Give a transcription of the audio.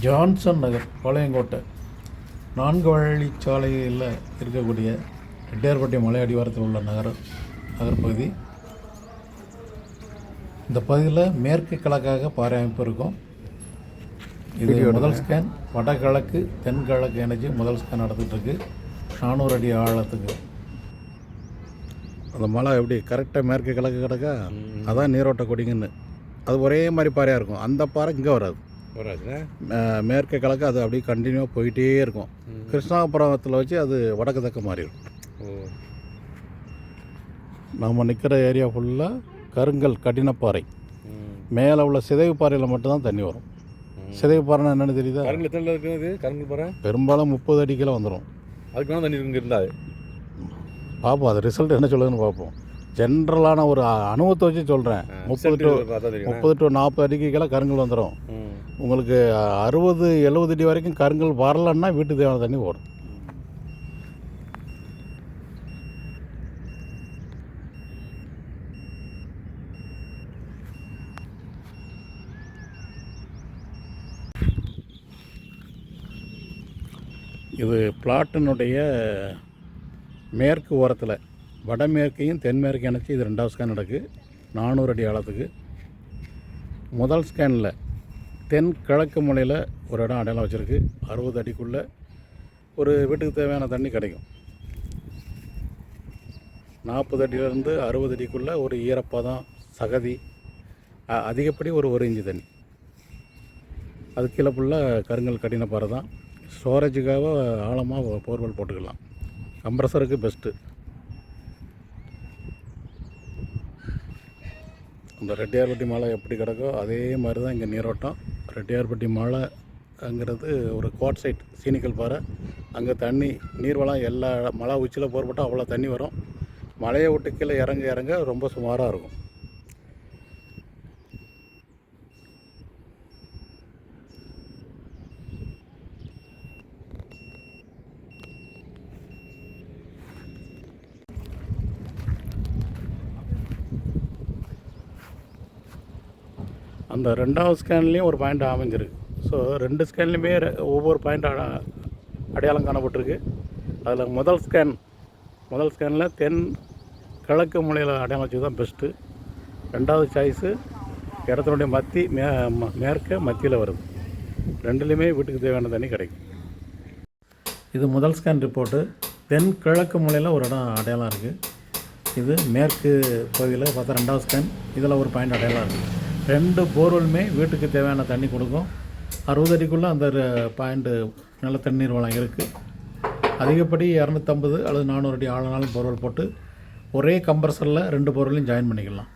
Johnson நகர் பாளையங்கோட்டை. நான்கு வழிச்சாலையில் இருக்கக்கூடிய ரெட்டியார்பட்டி மலை அடிவாரத்தில் உள்ள நகர நகர்ப்பகுதி இந்த பகுதியில் மேற்கு கிழக்காக பாறை அமைப்பு இருக்கும். இது முதல் ஸ்கேன் வடகிழக்கு தென்கிழக்கு இணைச்சி முதல் ஸ்கேன் நடந்துட்டு இருக்கு நானூறு அடி ஆழத்துக்கு. அந்த மலை எப்படி கரெக்டாக மேற்கு கிழக்கு கிடக்கா? அதான் நீரோட்ட கொடிங்கன்னு. அது ஒரே மாதிரி பாறையாக இருக்கும். அந்த பாறை இங்கே வராது. மேற்கு கிழக்கு அது அப்படியே கண்டினியூவாக போயிட்டே இருக்கும். கிருஷ்ணாபுரத்தில் வச்சு அது வடக்கு தக்க மாறிடும். நம்ம நிற்கிற ஏரியா ஃபுல்லாக கருங்கல் கடினப்பாறை. மேலே உள்ள சிதைவு பாறையில் மட்டும்தான் தண்ணி வரும். சிதைவு பாறைன்னா என்னென்னு தெரியுதா? கருங்கல் எத்தனை இருக்குது? கருங்கல் பாரு பெரும்பாலும் முப்பது அடிக்கெல்லாம் வந்துடும் அதுக்கு தண்ணி இங்கே பார்ப்போம் அது ரிசல்ட் என்ன சொல்லுதுன்னு பார்ப்போம் ஜென்ரலான ஒரு அனுபவத்தை வச்சு சொல்கிறேன் முப்பது டு முப்பது டு நாற்பது அடிக்கெல்லாம் கருங்கல் வந்துடும் உங்களுக்கு அறுபது எழுபது அடி வரைக்கும் கருங்கல் வரலன்னா வீட்டுக்கு தேவையான தண்ணி ஓடும். இது பிளாட்டினுடைய மேற்கு ஓரத்தில். வடமேற்கையும் தென்மேற்கையும் இணைச்சி இது ரெண்டாவது ஸ்கேன் நடக்கு. நானூறு அடி ஆழத்துக்கு. முதல் ஸ்கேனில் தென் கிழக்கு மூலையில் ஒரு இடம் அடையாளம் வச்சுருக்கு. அறுபது அடிக்குள்ளே ஒரு வீட்டுக்கு தேவையான தண்ணி கிடைக்கும். நாற்பது அடியிலேருந்து அறுபது அடிக்குள்ளே ஒரு ஈரப்பதம் சகதி அதிகப்படி ஒரு ஒரு இஞ்சி தண்ணி. அது கீழே ஃபுல்லாக கருங்கல் கடின பாறை தான். ஸ்டோரேஜுக்காக ஆழமாக போர்வெல் போட்டுக்கலாம். கம்ப்ரஸருக்கு பெஸ்ட்டு அந்த ரெட்டியார்பட்டி மலை எப்படி கிடக்கோ அதே மாதிரி தான் இங்கே நீரோட்டம். ரெட்டியார்பட்டி மலைங்கிறது ஒரு கோட் சைட் சீனிக்கல் பாறை. அங்கே தண்ணி நீர்வளம் எல்லா மலை உச்சியில் போர்பட்டால் அவ்வளோ தண்ணி வரும். மலையை விட்டு கீழே இறங்க இறங்க ரொம்ப சுமாராக இருக்கும். அந்த ரெண்டாவது ஸ்கேன்லேயும் ஒரு பாயிண்ட் அமைஞ்சிருக்கு. ஸோ ரெண்டு ஸ்கேன்லேயுமே ஒவ்வொரு பாயிண்ட் அடையாளம் காணப்பட்டிருக்கு. அதில் முதல் ஸ்கேன் முதல் ஸ்கேனில் தென் கிழக்கு மூலையில் அடையாளம் வச்சது தான் பெஸ்ட்டு ரெண்டாவது சாய்ஸு இடத்தினுடைய மத்தி மே ம- மேற்க மத்தியில் வருது. ரெண்டுலேயுமே வீட்டுக்கு தேவையான தண்ணி கிடைக்கும். இது முதல் ஸ்கேன் ரிப்போர்ட்டு தென் கிழக்கு மூலையில் ஒரு இடம் அடையாளம் இருக்குது இது மேற்கு பகுதியில் பார்த்தா ரெண்டாவது ஸ்கேன் இதில் ஒரு பாயிண்ட் அடையாளம் இருக்குது ரெண்டு போர்வெலுமே வீட்டுக்கு தேவையான தண்ணி கொடுக்கும். அறுபது அடிக்குள்ளே அந்த பாயிண்ட்டு நல்ல தண்ணீர் வளம் இருக்குது அதிகப்படி இரநூத்தம்பது அல்லது நானூறு அடி ஆழனாலும் போர்வெல் போட்டு ஒரே கம்ப்ரஸரில் ரெண்டு போர்வெல்லையும் ஜாயின் பண்ணிக்கலாம்.